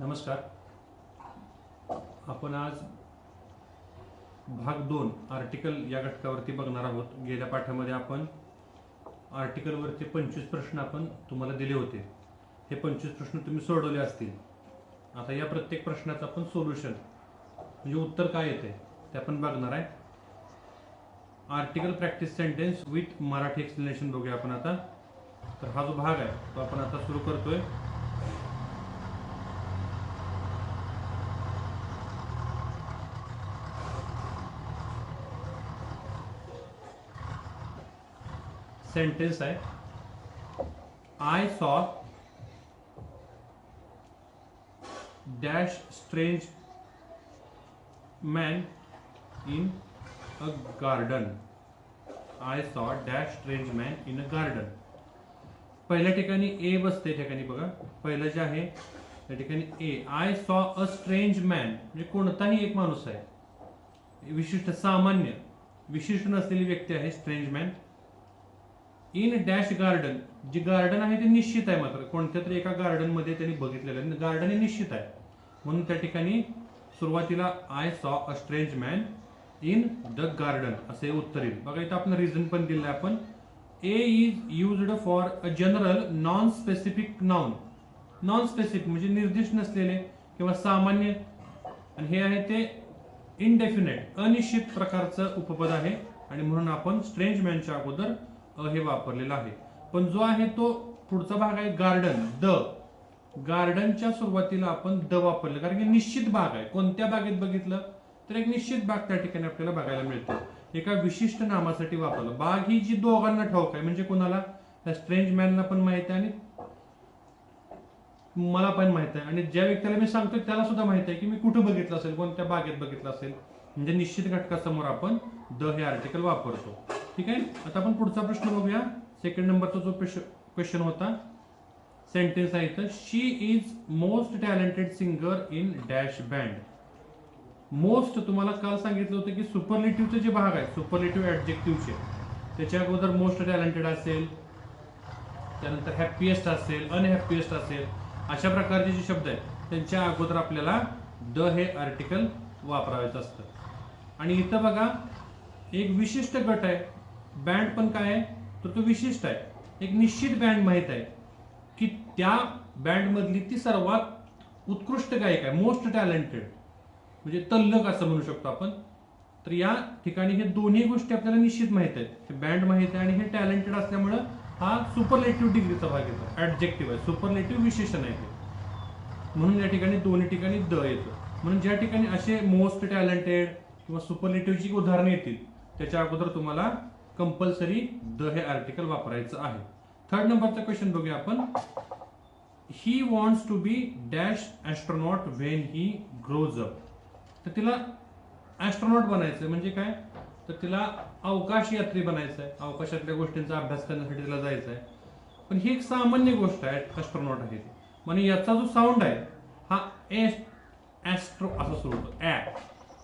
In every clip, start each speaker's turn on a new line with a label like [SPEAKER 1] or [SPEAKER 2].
[SPEAKER 1] नमस्कार. आपण आज भाग दोन आर्टिकल या घटकावरती बघणार आहोत. गेल्या पाठामध्ये आपण आर्टिकलवरचे पंचवीस प्रश्न आपण तुम्हाला दिले होते. हे पंचवीस प्रश्न तुम्ही सोडवले असतील. आता या प्रत्येक प्रश्नाचं आपण सोल्युशन म्हणजे उत्तर काय येते ते आपण बघणार आहे. Article practice sentence with Marathi explanation बघूया आपण आता. तर हा जो भाग आहे तो आपण आता सुरू करतोय. सेंटेन्स आहे I saw dash strange man in a garden I saw dash strange man in a garden पहिल्या ठिकाणी ए बसते ठिकाणी बघा. पहिलं जे आहे त्या ठिकाणी a I saw a strange man म्हणजे कोणताही एक माणूस आहे. विशिष्ट सामान्य विशिष्ट नसलेली व्यक्ती आहे strange man in dash garden जे गार्डन आहे ते निश्चित आहे मात्र. कोणत्या तरी एका गार्डनमध्ये त्यांनी बघितलेलं आहे. गार्डन हे निश्चित आहे. म्हणून त्या ठिकाणी सुरुवातीला I saw a strange man in the garden असे उत्तर येईल. बघा इथं आपण रिझन पण दिलं आहे आपण. A is used for a general non specific noun non specific म्हणजे निर्दिष्ट नसलेले किंवा सामान्य. आणि हे आहे ते इनडेफिनेट अनिश्चित प्रकारचं उपपद आहे. आणि म्हणून आपण स्ट्रेंज मॅनच्या अगोदर हे वापरलेलं आहे. पण जो आहे तो पुढचा भाग आहे गार्डन द गार्डनच्या सुरुवातीला आपण द वापरलं. कारण की निश्चित भाग आहे. कोणत्या बागेत बघितलं? तर एक निश्चित बाग त्या ठिकाणी आपल्याला बघायला मिळते. एका विशिष्ट नामासाठी वापरलं. बाग ही जी दोघांना ठाऊक आहे म्हणजे कोणाला? त्या स्ट्रेंज मॅनला पण माहिती आहे आणि मला पण माहीत आहे. आणि ज्या व्यक्तीला मी सांगतोय त्याला सुद्धा माहीत आहे की मी कुठं बघितलं असेल कोणत्या बागेत बघितलं असेल. म्हणजे निश्चित घटकासमोर आपण द हे आर्टिकल वापरतो. ठीक आहे? आता आपण पुढचा प्रश्न बघूया. सेकंड नंबरचा जो क्वेश्चन होता सेंटेन्स आहे इथं. She is most talented singer in dash band most तुम्हाला काल सांगितलं होतं की सुपरलेटिव्हचे जे भाग आहेत सुपरलेटिव्ह ऍडजेक्टिव्हचे त्याच्या अगोदर मोस्ट टॅलेंटेड असेल त्यानंतर हॅपीएस्ट असेल अनहॅपीएस्ट असेल अशा प्रकारचे जे शब्द आहेत त्यांच्या अगोदर आपल्याला द हे आर्टिकल वापरायचं असतं. आणि इथं बघा एक विशिष्ट गट आहे. बँड पण काय आहे? तर तो विशिष्ट आहे. एक निश्चित बँड माहीत आहे की त्या बँडमधली ती सर्वात उत्कृष्ट गायक आहे मोस्ट टॅलेंटेड म्हणजे तल्लक असं म्हणू शकतो आपण. तर या ठिकाणी हे दोन्ही गोष्टी आपल्याला निश्चित माहीत आहेत. हे बँड माहीत आहे आणि हे टॅलेंटेड असल्यामुळं हा सुपरलेटिव्ह डिग्रीचा भाग येतो. ॲडजेक्टिव्ह आहे. सुपरलेटिव्ह विशेषण आहे ते. म्हणून या ठिकाणी दोन्ही ठिकाणी द येतो. म्हणून ज्या ठिकाणी असे मोस्ट टॅलेंटेड किंवा सुपरलेटिव्हची उदाहरणं येतील त्याच्या अगोदर तुम्हाला कंपल्सरी द हे आर्टिकल वापरायचं आहे. थर्ड नंबरचा क्वेश्चन बघूया आपण. He wants to be dash astronaut when he grows up तर तिला ॲस्ट्रॉनॉट बनायचं म्हणजे काय? तर तिला अवकाश यात्री बनायचं आहे अवकाशातल्या गोष्टींचा अभ्यास करण्यासाठी तिला जायचं आहे पण ही एक सामान्य गोष्ट आहे ॲस्ट्रॉनॉट आहे ती. म्हणजे याचा जो साऊंड आहे हा एस ॲस्ट्रो असा सुरू होतो ॲ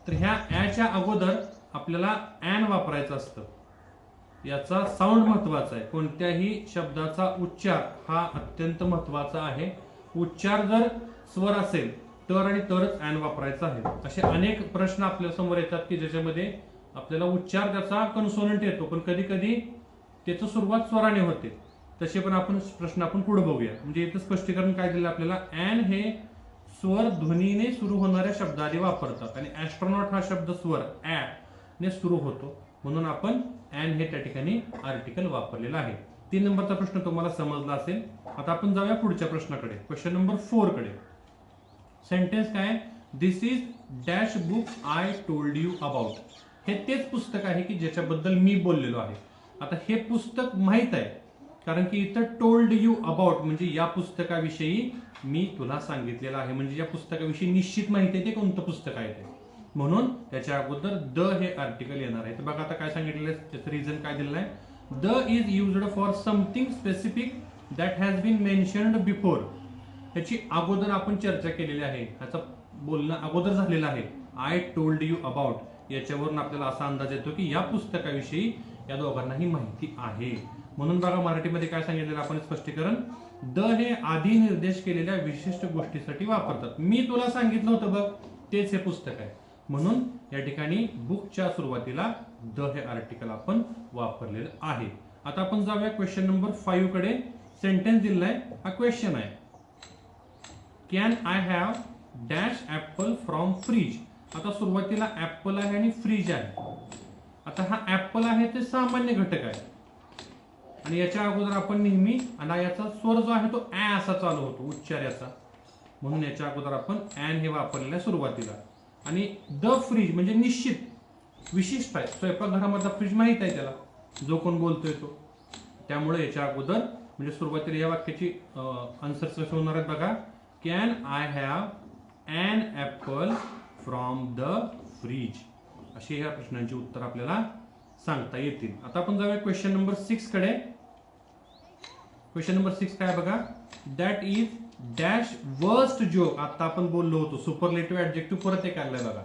[SPEAKER 1] तर ह्या ॲच्या अगोदर आपल्याला ऍन वापरायचं असतं. याचा साऊंड महत्त्वाचा आहे. कोणत्याही शब्दाचा उच्चार हा अत्यंत महत्त्वाचा आहे. उच्चार जर स्वर असेल तर आणि तरच ॲन वापरायचा आहे. असे अनेक प्रश्न आपल्यासमोर येतात की ज्याच्यामध्ये आपल्याला उच्चार त्याचा कन्सोनंट येतो पण कधी कधी त्याचं सुरुवात स्वराने होते. तसे पण आपण प्रश्न आपण पुढे बघूया. म्हणजे इथं स्पष्टीकरण काय दिलं आपल्याला? ॲन हे स्वर ध्वनीने सुरू होणाऱ्या शब्दाने वापरतात. आणि ॲस्ट्रॉनॉट हा शब्द स्वर ॲ ने सुरू होतो. म्हणून आपण अँड हे त्या ठिकाणी आर्टिकल वापरलेलं आहे. तीन नंबरचा प्रश्न तुम्हाला समजला असेल. आता आपण जाऊया पुढच्या प्रश्नाकडे. क्वेश्चन नंबर फोरकडे. सेंटेन्स काय? This is dash book I told you about हे तेच पुस्तक आहे की ज्याच्याबद्दल मी बोललेलो आहे. आता हे पुस्तक माहीत आहे. कारण की इथं टोल्ड यू अबाउट म्हणजे या पुस्तकाविषयी मी तुला सांगितलेलं आहे. म्हणजे या पुस्तकाविषयी निश्चित माहिती आहे ते कोणतं पुस्तक आहे ते. म्हणून त्याच्या अगोदर द हे आर्टिकल येणार आहे. तर बघा आता काय सांगितलेलं आहे त्याचं रिझन काय दिलेलं आहे? The is used for something specific that has been mentioned before ह्याची अगोदर आपण चर्चा केलेली आहे. ह्याचं बोलणं अगोदर झालेलं आहे. आय टोल्ड यू अबाउट याच्यावरून आपल्याला असा अंदाज येतो की या पुस्तकाविषयी या दोघांनाही माहिती आहे. म्हणून बघा मराठीमध्ये काय सांगितलेलं आपण स्पष्टीकरण. द हे आधी निर्देश केलेल्या विशिष्ट गोष्टीसाठी वापरतात. मी तुला सांगितलं होतं बघ तेच हे पुस्तक आहे. म्हणून या ठिकाणी बुकच्या सुरुवातीला द हे आर्टिकल आपण वापरलेलं आहे. आता आपण जाऊया क्वेश्चन नंबर फाईव्हकडे. सेंटेन्स दिलाय हा क्वेश्चन आहे. Can I have dash apple from fridge आता सुरुवातीला ऍपल आहे आणि फ्रीज आहे. आता हा ऍपल आहे ते सामान्य घटक आहे. आणि याच्या अगोदर आपण नेहमी आणि याचा स्वर जो आहे तो ऍ असा चालू होतो उच्चार याचा. म्हणून याच्या अगोदर आपण ऍन हे वापरलेलं सुरुवातीला. आणि द फ्रीज म्हणजे निश्चित विशिष्ट आहे. स्वयंपाकघरामधला फ्रीज माहीत आहे त्याला. जो कोण बोलतोय तो. त्यामुळे याच्या अगोदर म्हणजे सुरुवातीला या वाक्याची आन्सर कसे होणार आहेत बघा. Can I have an apple from the fridge अशी ह्या प्रश्नांची उत्तर आपल्याला सांगता येतील. आता आपण जाऊया क्वेश्चन नंबर सिक्सकडे. क्वेश्चन नंबर सिक्स काय बघा? That is dash worst joke आता आपण बोललो होतो. सुपरलेटिव्ह ऍडजेक्टिव्ह परत एक आणलाय बघा.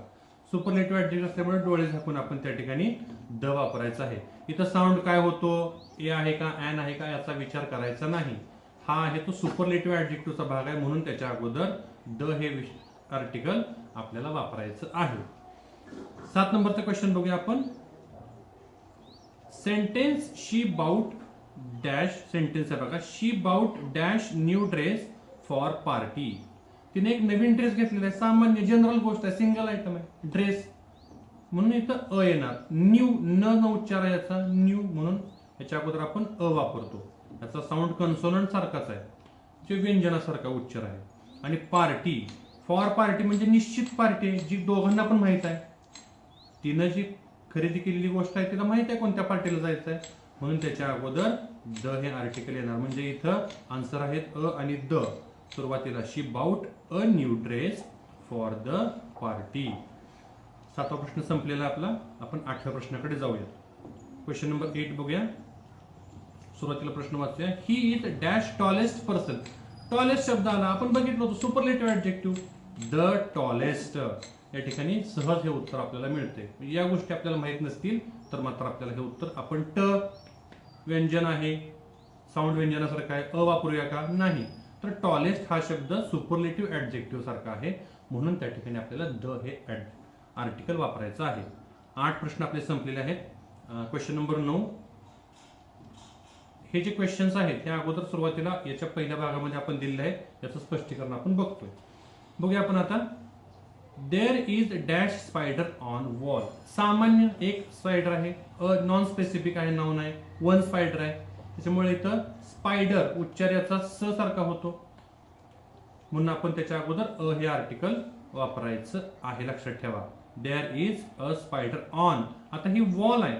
[SPEAKER 1] सुपरलेटिव्ह ऍडजेक्टिव्ह असल्यामुळे डोळे झाकून आपण त्या ठिकाणी द वापरायचा आहे. इथं साऊंड काय होतो? ए आहे का? ॲन आहे का? याचा विचार करायचा नाही. हा आहे तो सुपरलेटिव्ह ऍडजेक्टिव्हचा भाग आहे म्हणून त्याच्या अगोदर द हे आर्टिकल आपल्याला वापरायचं आहे. सात नंबरचा क्वेश्चन बघूया आपण. Sentence she bought dash sentence आहे बघा. She bought dash new dress for party. तिने एक नवीन ड्रेस घेतलेला आहे. सामान्य जनरल गोष्ट आहे. सिंगल आयटम आहे. ड्रेस. म्हणून इथं अ येणार. न्यू न न उच्चार आहे याचा न्यू म्हणून याच्या अगोदर आपण अ वापरतो. याचा साऊंड कन्सोनंट सारखाच आहे. जे व्यंजनासारखा उच्चार आहे. आणि पार्टी. फॉर पार्टी म्हणजे निश्चित पार्टी आहे जी दोघांना पण माहीत आहे. तिनं जी खरेदी केलेली गोष्ट आहे तिला माहीत आहे कोणत्या पार्टीला जायचं आहे म्हणून त्याच्या अगोदर द हे आर्टिकल येणार. म्हणजे इथं आन्सर आहेत अ आणि द. सुरुवातीला she bought a new dress for the party सातवा प्रश्न संपलेला आपला. आपण आठव्या प्रश्नाकडे जाऊया क्वेश्चन नंबर एट बघूया. सुरुवातीला प्रश्न वाचूया. He is dash tallest person tallest शब्द आला आपण बघितलं होतं. सुपरलेटिव्ह ऍडजेक्टिव्ह द टॉलेस्ट या ठिकाणी सहज हे उत्तर आपल्याला मिळते या गोष्टी आपल्याला माहीत नसतील तर मात्र आपल्याला हे उत्तर आपण ट व्यंजन आहे. साऊंड व्यंजनासारखं आहे. अ वापरूया का? नाही. तर टॉलेस्ट हा शब्द सुपरलेटिव्ह ऍडजेक्टिव्ह सारखा आहे. म्हणून त्या ठिकाणी आपल्याला द हे आर्टिकल वापरायचं आहे. आठ प्रश्न आपले संपलेले आहेत. क्वेश्चन नंबर नऊ. हे जे क्वेश्चन्स आहेत त्या अगोदर सुरुवातीला याच्या पहिल्या भागामध्ये आपण दिलेलं आहे याचं स्पष्टीकरण आपण बघतोय. बघूया आपण आता. There is dash spider on wall सामान्य एक स्पायडर आहे. अ नॉन स्पेसिफिक आहे नाऊन आहे. वन स्पायडर आहे. त्याच्यामुळे इथं स्पायडर उच्चार याचा स सारखा होतो. म्हणून आपण त्याच्या अगोदर अ हे आर्टिकल वापरायचं आहे. लक्षात ठेवा. There is a spider on आता ही वॉल आहे.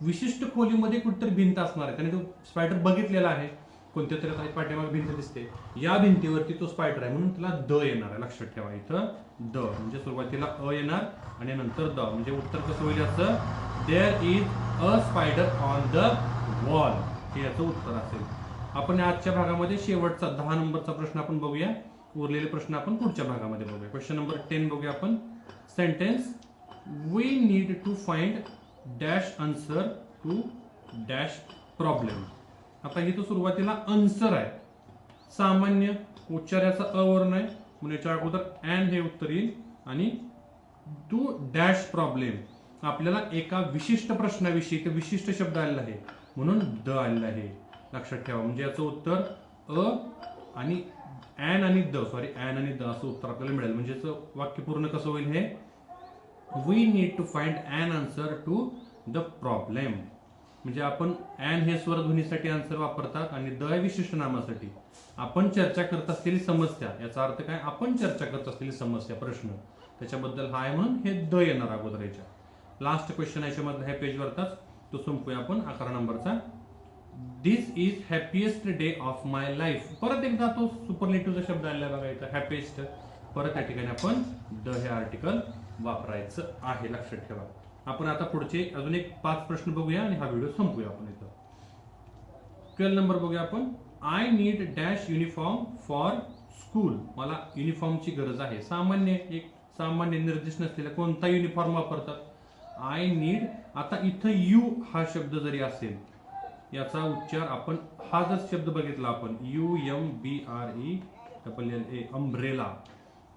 [SPEAKER 1] विशिष्ट खोलीमध्ये कुठेतरी भिंत असणार आहे. त्याने तो स्पायडर बघितलेला आहे. कोणत्या तरी काही पाठीमागे भिंत दिसते. या भिंतीवरती तो स्पायडर आहे. म्हणून त्याला द येणार आहे. लक्षात ठेवा इथं. द. म्हणजे सुरुवातीला अ येणार आणि नंतर द. म्हणजे उत्तर कसं होईल याचं? There is a spider on the wall हे याचं उत्तर असेल. आपण आजच्या भागामध्ये शेवटचा दहा नंबरचा प्रश्न आपण बघूया. उरलेले प्रश्न आपण पुढच्या भागामध्ये बघूया. क्वेश्चन नंबर टेन बघूया आपण. Sentence we need to find dash answer to dash problem आता ही तो सुरुवातीला आन्सर आहे. सामान्य उच्चाराचा अवर्ण आहे. म्हणून याच्या अगोदर अँड हे उत्तर येईल. आणि टू डॅश प्रॉब्लेम आपल्याला एका विशिष्ट प्रश्नाविषयी ते विशिष्ट शब्द आलेला आहे. म्हणून द आलेला आहे. लक्षात ठेवा. म्हणजे याचं उत्तर अ आणि अॅन आणि द. सॉरी अॅन आणि द असं उत्तर आपल्याला मिळेल. म्हणजे याचं वाक्य पूर्ण कसं होईल हे? We need to find an answer to the problem म्हणजे आपण अॅन हे स्वरध्वनीसाठी आन्सर वापरतात आणि द हे विशिष्ट नामासाठी. आपण चर्चा करत असलेली समस्या याचा अर्थ काय? आपण चर्चा करत असलेली समस्या प्रश्न. त्याच्याबद्दल हा आहे म्हणून हे द येणार अगोदर याच्या. लास्ट क्वेश्चन याच्यामधला ह्या पेजवरचाच तो संपूया आपण अकरा नंबरचा. This is happiest day of my life परत एकदा तो सुपरलेटिव्हचा शब्द आलेला बघा इथं हॅपीएस्ट परत या ठिकाणी आपण द हे आर्टिकल वापरायचं आहे. लक्षात ठेवा. आपण आता पुढचे अजून एक पाच प्रश्न बघूया आणि हा व्हिडिओ संपूया आपण इथं. ट्वेल्व नंबर बघूया आपण. I need dash uniform for school मला युनिफॉर्मची गरज आहे. सामान्य एक सामान्य निर्देश नसलेला कोणता युनिफॉर्म वापरतात? आय नीड आता इथं यू हा शब्द जरी असेल याचा उच्चार आपण हा जर शब्द बघितला आपण U M B R E double L A umbrella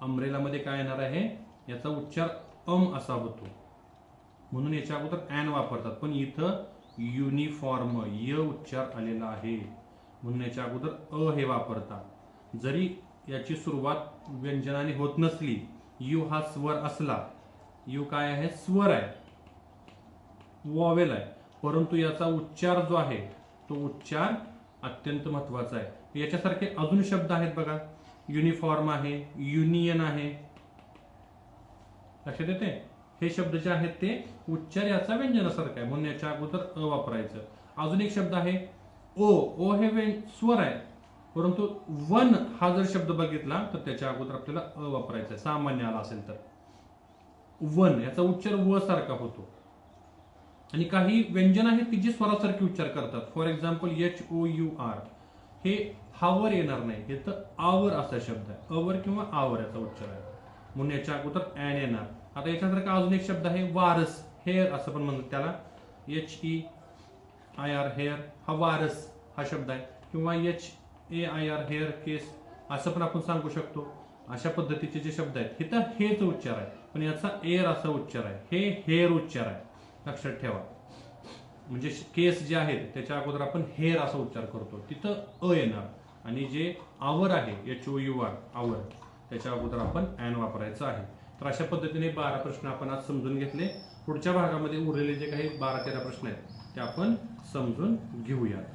[SPEAKER 1] अम्ब्रेलामध्ये काय येणार आहे? याचा उच्चार अम असा होतो. म्हणून याच्या अगोदर ॲन वापरतात. पण इथं युनिफॉर्म य उच्चार आलेला आहे. म्हणून याच्या अगोदर अ हे वापरतात. जरी याची सुरुवात व्यंजनाने होत नसली यू हा स्वर असला यू काय आहे? स्वर आहे. वॉवेल आहे. परंतु याचा उच्चार जो आहे तो उच्चार अत्यंत महत्त्वाचा आहे. याच्यासारखे अजून शब्द आहेत बघा. युनिफॉर्म आहे युनियन आहे. लक्षात येते हे शब्द जे आहेत ते उच्चार याचा व्यंजनासारखा आहे. म्हणून याच्या अगोदर अ वापरायचं. अजून एक शब्द आहे ओ. ओ हे व्यं- स्वर आहे. परंतु वन हा जर शब्द बघितला तर त्याच्या अगोदर आपल्याला अ वापरायचा आहे. सामान्य आला असेल तर. वन याचा उच्चार व सारखा होतो. आणि काही व्यंजन आहेत की जे स्वरासारखे उच्चार करतात. For example H O U R हे हावर येणार नाही. हे तर आवर असा शब्द आहे. अवर किंवा आवर याचा उच्चार आहे. म्हणून याच्या अगोदर ॲन येणार. आता याच्यासारखा अजून एक शब्द आहे? वारस हेअर असं पण म्हणतात त्याला. H E I R heir हा वारस हा शब्द आहे. किंवा H A I R hair केस असं पण आपण सांगू शकतो. अशा पद्धतीचे जे शब्द आहेत. हे तर हेच उच्चार आहे. पण याचा एअर असा उच्चार आहे. हे हेअर उच्चार आहे. लक्षात ठेवा. म्हणजे केस जे आहेत त्याच्या अगोदर आपण हेअर असा उच्चार करतो. तिथं अ येणार. आणि जे आवर आहे H O U R hour त्याच्या अगोदर आपण ॲन वापरायचं आहे. तर अशा पद्धतीने बारा प्रश्न आपण आज समजून घेतले. पुढच्या भागामध्ये उरलेले जे काही बारा तेरा प्रश्न आहेत ते आपण समजून घेऊयात.